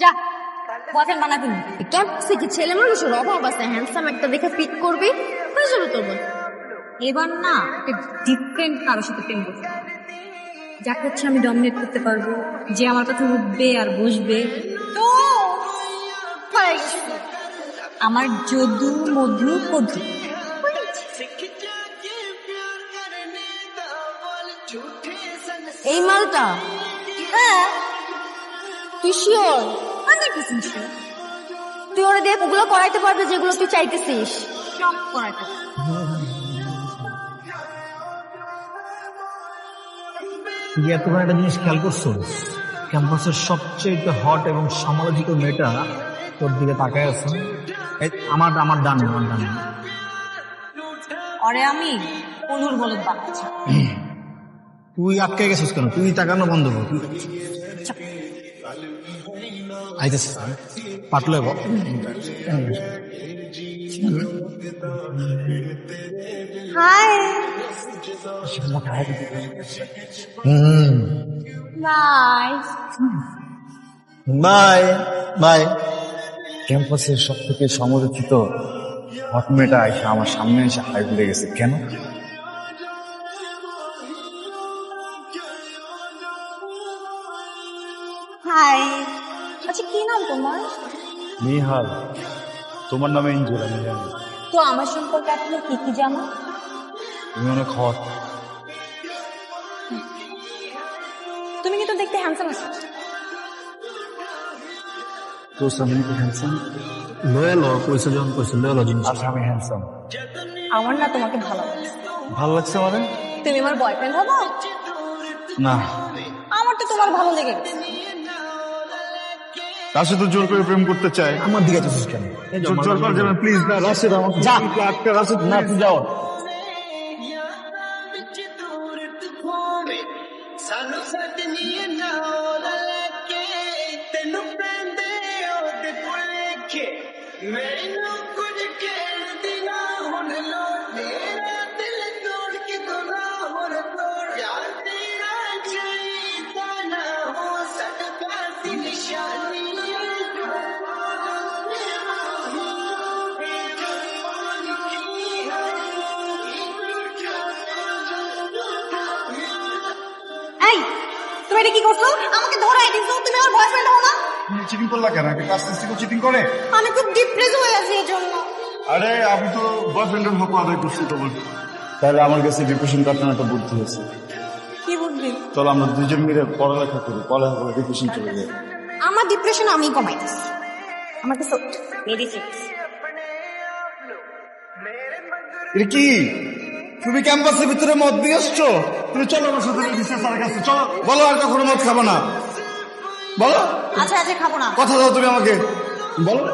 যা। বয়ফ্রেন্ড বানা তুমি ক্যাম্পাসে কি ছেলে মানুষের অভাব আছে? হ্যান্ডসাম একটা দেখে পিক করবি? হয়ে যাবে তোর এবার না একটা ডিফারেন্ট কারোর সাথে প্রেম করতে হবে। যাকে হচ্ছে আমি ডমিনেট করতে পারব। যে আমার কথা উঠবে আর বসবে। তো আমার যদু মধু কদু এই মালটা? হ্যাঁ তুই শিওর পার্সেন্ট তুই ওরা দিয়ে ওগুলো করাইতে পারবে যেগুলো তুই চাইতেছিস। সব তুই এতক্ষণ একটা জিনিস খেয়াল করছ? ক্যাম্পাসের সবচেয়ে হট এবং সমালোচিত মেয়েটা তোর দিকে তাকায় আছে। আমার আমার ডান আমার ডান। অরে আমি অনুর বানাচ্ছি। তুই আটকে গেছিস কেন? তুই তাকানো বন্ধ কর। না? পাটলে hi hmm bye bye bye ক্যাম্পাসের সব থেকে সমালোচিত হট মেয়েটা এসে আমার সামনে এসে হাই ভুলে গেছে। কেন? হাই আচ্ছা কি নাম তোমার? নিহাল। তোমার নামে এঞ্জেল আমি জানি। তো আমার সম্পর্কে আপনি কি কি জানো তুমি অনেক হট। তুমি কিন্তু দেখতে হ্যান্ডসাম আছো। তো সামনে কি হ্যান্ডসাম লয়াল কইছে যখন কইছে লয়াল জিনিস। আচ্ছা আমি হ্যান্ডসাম আমার না তোমাকে ভালো লাগছে। ভালো লাগছে মানে? তুমি আমার বয়ফ্রেন্ড হব? না। আমার তো তোমার ভালো লেগে গেছে। তার সাথে জোর করে প্রেম করতে চায় আমার দিকে আছিস কেন জোর জোর করে যাবেন প্লিজ না রাশেদ আমাকে যা। একটা রাশেদ না তুই যাও ਸਾਨੂੰ ਸੱਜਣੀ ਨਾਲ ਲੈ ਕੇ ਤੈਨੂੰ ਪੈਂਦੇ ਉਹਦੇ ਭੁਲੇਖੇ ਮੈਨੂੰ ਕੁਝ ਕਹਿਣ তুমি কি করছ? আমাকে ধরাই দিছো তুমি আমার বয়ফ্রেন্ড হব না? তুমি চিটিং করলা কেন? একটা কাজ থেকে চিটিং করে? আমি খুব ডিপ্রেস হয়ে আছি এর জন্য। আরে আমি তো বয়ফ্রেন্ডের হক আদায় করছি তোমার। তাহলে আমার কাছে ডিপ্রেশন কাটানো একটা বুদ্ধি হয়েছে কি বুঝবি চলো আমরা দুজন মিলে পড়ালেখা করি পড়ালেখা করে ডিপ্রেশন চলে যাই। আমার ডিপ্রেশন আমি কমাইতেছি। আমার কাছে মেডিসিন এটা কি? তুমি ক্যাম্পাসের ভিতরে মদ দিয়ে আসছো? তুমি চলো আমার সাথে কাছে। চলো বলো আর কখনো মদ খাব না। বলো। আচ্ছা আচ্ছা খাব না। কথা দাও তুমি আমাকে। বলো।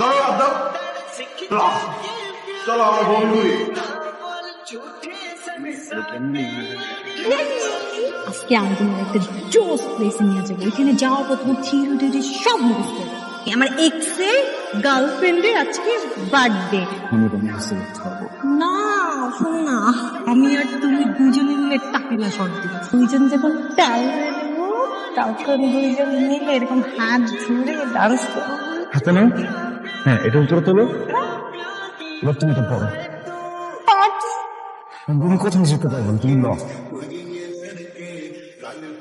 দাও হাত দাও। চলো, চলো আমরা করি। আজকে আমি তোমার একটা জোস প্লেসে নিয়ে যাব। এখানে যাওয়ার পর তোমার থিরু টিরু সব মুখস্থ আমার এক্সের গার্লফ্রেন্ডের আজকে বার্থডে আমি তোমার কাছে না না আমি আর তুমি দুজনে মিলে টাকিলা শট দিব। দুইজন যখন টাল তখন দুইজন মিলে এরকম হাত ধরে ডান্স হাতে না হ্যাঁ এটা উত্তর তোলো। এবার তুমি তো পড়ো। তুমি কোথাও যেতে পারবেন তুমি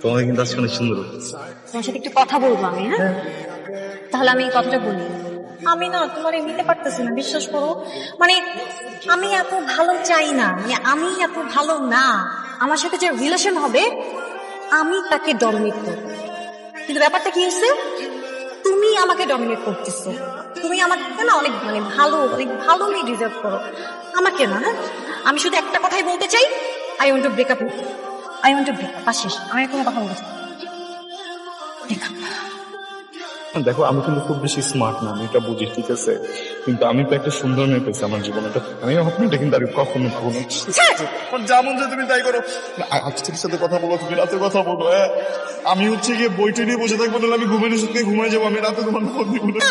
তোমাকে কিন্তু আজকে অনেক সুন্দর তোমার সাথে একটু কথা বলব আমি হ্যাঁ। তাহলে আমি এই কথাটা বলি। আমি না তোমার নিতে পারতেছি না, বিশ্বাস করো। মানে আমি এত ভালো চাই না মানে আমি এত ভালো না। আমার সাথে যে রিলেশন হবে, আমি তাকে ডমিনেট করব। কিন্তু ব্যাপারটা কি হয়েছে? তুমি আমাকে ডমিনেট করতেছো। তুমি আমাকে না অনেক মানে ভালো, অনেক ভালো মেয়ে ডিজার্ভ করো। আমাকে না হ্যাঁ? আমি শুধু একটা কথাই বলতে চাই I want to break up I want to break up শেষ। আমি কোনো কথা বলতে চাই দেখো আমি কিন্তু খুব বেশি স্মার্ট না আমি এটা বুঝি ঠিক আছে? কিন্তু আমি তো একটা সুন্দর মেয়ে পেয়েছি আমার জীবনে। আমি আপনারটা কিন্তু আর কখনো কখনো যেমন যে তুমি তাই করো। আজকের সাথে কথা বলো তুমি রাতে কথা বলো হ্যাঁ? আমি হচ্ছে গিয়ে বইটি নিয়ে বসে থাকব তাহলে আমি ঘুমের সত্যি ঘুমাই যাব আমি রাতে তোমার খবর দিব না।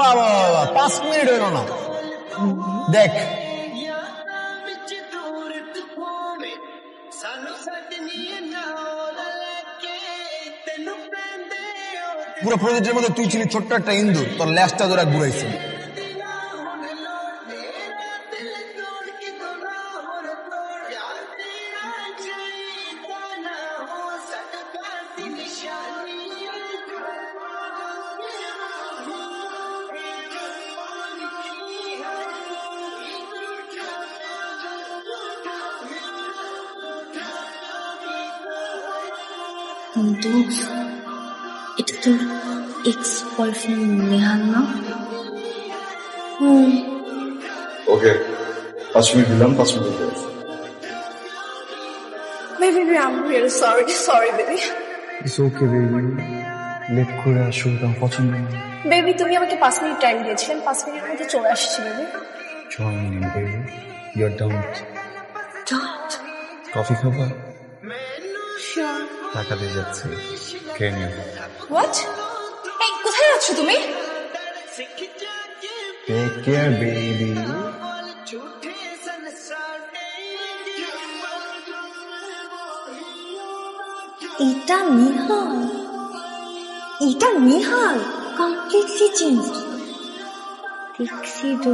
বাবা পাঁচ মিনিট হইল না। দেখ। পুরো প্রজেক্টের মধ্যে তুই ছিলি ছোট্ট একটা ইন্দুর, তোর ল্যাসটা ধরে ঘুরাইছিলি কিন্তু এটা তোর এক্স বয়ফ্রেন্ড নেহাল না? হুম। ওকে পাঁচ মিনিট দিলাম পাঁচ মিনিট দিলাম Baby, baby, I'm really sorry. Sorry, baby. It's okay baby late করে আসো তোমার পছন্দ না বেবি তুমি আমাকে পাঁচ মিনিট টাইম দিয়েছিলেন পাঁচ মিনিটের মধ্যে চলে আসছি বেবি ছয় minute baby your down coffee খাবা? টাকা দিয়ে যাচ্ছি। খেয়ে হোয়াট এই কোথায় যাচ্ছ তুমি? টেক কেয়ার বেবি এটা নিহাল। এটা নিহাল। কমপ্লিটলি চেঞ্জ দেখছি তো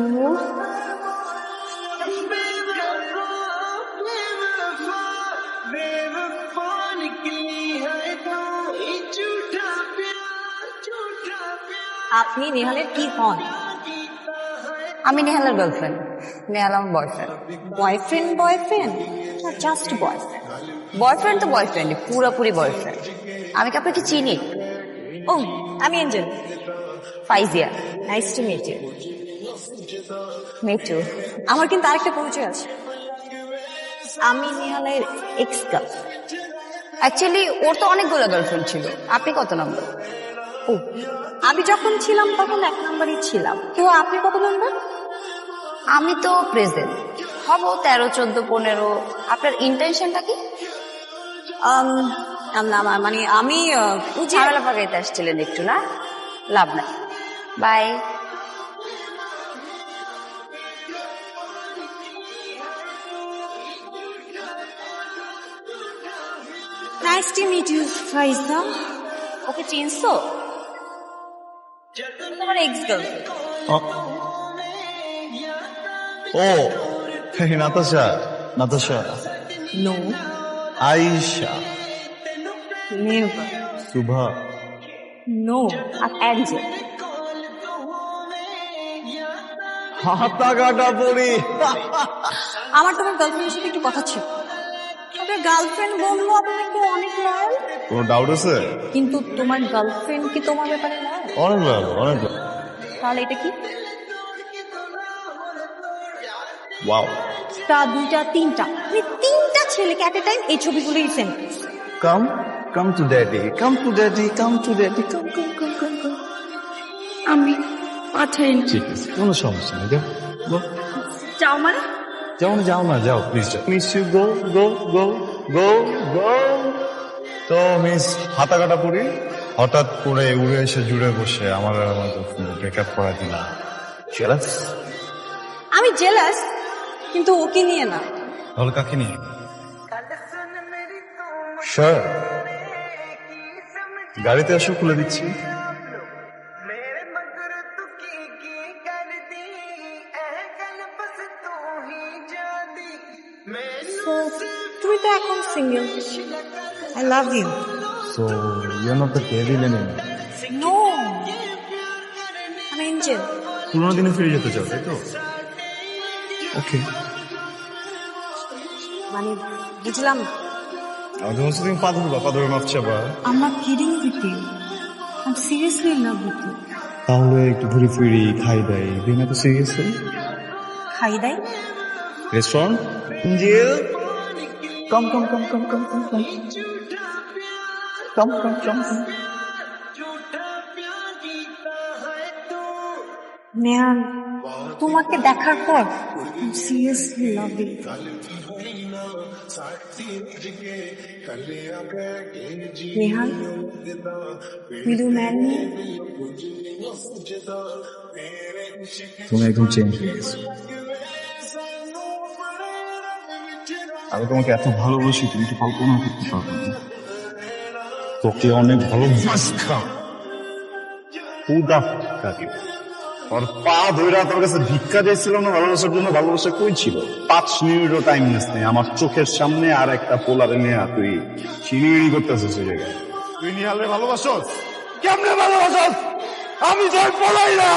আপনি নেহালের কি হন? আমি নেহালের গার্লফ্রেন্ড নেহাল আমার boyfriend boyfriend boyfriend just boyfriend boyfriend তো বয়ফ্রেন্ড পুরোপুরি বয়ফ্রেন্ড আমি কি আপনাকে চিনি? ও আমি Angel. Faizia. Nice to meet you me too আমার কিন্তু আরেকটা পরিচয় আছে। আমি নেহালের এক্স গার্ল অ্যাকচুয়ালি ওর তো অনেকগুলো গার্লফ্রেন্ড ছিল। আপনি কত নম্বর ও আমি যখন ছিলাম তখন এক নম্বরই ছিলাম। তো আপনি কত নম্বর? আমি তো প্রেজেন্ট। হব তেরো চোদ্দ পনেরো। আপনার ইন্টেনশনটা কি? আম, না, মানে আমি ঝামেলা পাকাইতে আসছিলেন একটু না? লাভ নাই। Bye. Nice to meet you Faiza okay চিনছো? তোমার এক্স গার্লফ্রেন্ড ও hey Natasha Natasha. No Aisha never Subha no Angel হাতা কাটা পড়ি আমার তোমার গার্লফ্রেন্ডের সাথে একটু কথা ছিল। আপনার গার্লফ্রেন্ড বলল আপনার একটু অনেক লয়াল কোনো ডাউট আছে? কিন্তু তোমার গার্লফ্রেন্ড কি তোমার ব্যাপারে লয়াল অনেক ভালো অনেক তাহলে এটা কি? ওয়াও তা দুইটা তিনটা। মানে তিনটা ছেলেকে এট এ টাইম এই ছবিগুলোই send come come to daddy come to daddy come to daddy come come come come come আমি পাঠাই ঠিক আছে কোনো সমস্যা নেই যাও। চাও মানে? যাও না যাও না যাও please miss you go go go go go তো মিস হাতা কাটা পড়ি হঠাৎ করে উড়ে এসে জুড়ে বসে আমার আর আমার ব্রেকআপ করা দিলাম। জেলাস আমি জেলাস কিন্তু ওকে নিয়ে না। তাহলে কাকে নিয়ে স্যার গাড়িতে আসো খুলে দিচ্ছি। তো এখন single I love you so you not the devil anymore no আমি এঞ্জেল পুরোনো দিনে ফিরে যেতে চাও তাই তো? ওকে মানে বুঝলাম। আমাদের মধ্যে তুমি পা ধরবা পা ধরে মাপ চাবা I'm not kidding with you. I'm seriously in love with you. তাহলে একটু ঘুরে ফিরি খাই দেয় দিন এত সিরিয়াসলি খাই দেয়? রেস্টুরেন্ট জিল Không, không, không, không, không, không, không. Không, không, không, không. Man, তোমাকে দেখার পর তুমি একদম চেঞ্জ হয়ে গেছো আমি তোমাকে এত ভালোবাসি তুমি তো কল্পনা করতে পারবে না। তোকে অনেক ভালোবাসতাম ওর পা ধইরা তোর কাছে ভিক্ষা চাইছিল না ভালোবাসার জন্য ভালোবাসা কই ছিল? পাঁচ মিনিটও টাইম নিস নেই আমার চোখের সামনে আর একটা পোলারে নিয়ে তুই চিনিড়ি করতেছিস ওই জায়গায়। তুই নিহালে ভালোবাসস? কেমনে ভালোবাসস? আমি তো পোলাই না।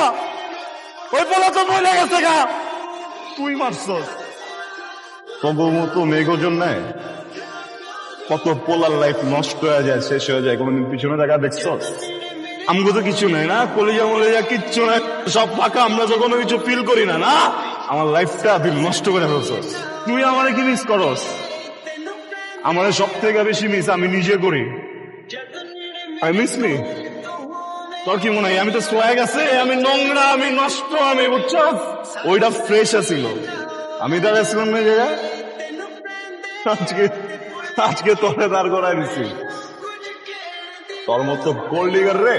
ওই পোলা তো মরে গেছে গা। তুই মারছস। তবু মতো মেঘো জন্য কত পোলার লাইফ নষ্ট হয়ে যায়, শেষ হয়ে যায়, কোনোদিন পিছনে দেখা দেখছস আমগো তো কিছু নাই না, কলিজা মলিজা কিচ্ছু নাই, সব ফাঁকা, আমরা তো কোনো কিছু ফিল করি না না? আমার লাইফটা তুই নষ্ট করে ফেলছস তুই আমারে কি মিস করস আমার সব থেকে বেশি মিস আমি নিজে করি। আই মিস মি তোর কি মনে হয়, আমি তো সোয়াগ আছে, আমি নোংরা, আমি নষ্ট, আমি বুঝছ? ওইটা ফ্রেশ আছিল। আমি তার ছিলাম না জায়গায়। আজকে আজকে তোরে দাঁড় করাই দিছি। তোর মতো গোল্ড ডিগার রে।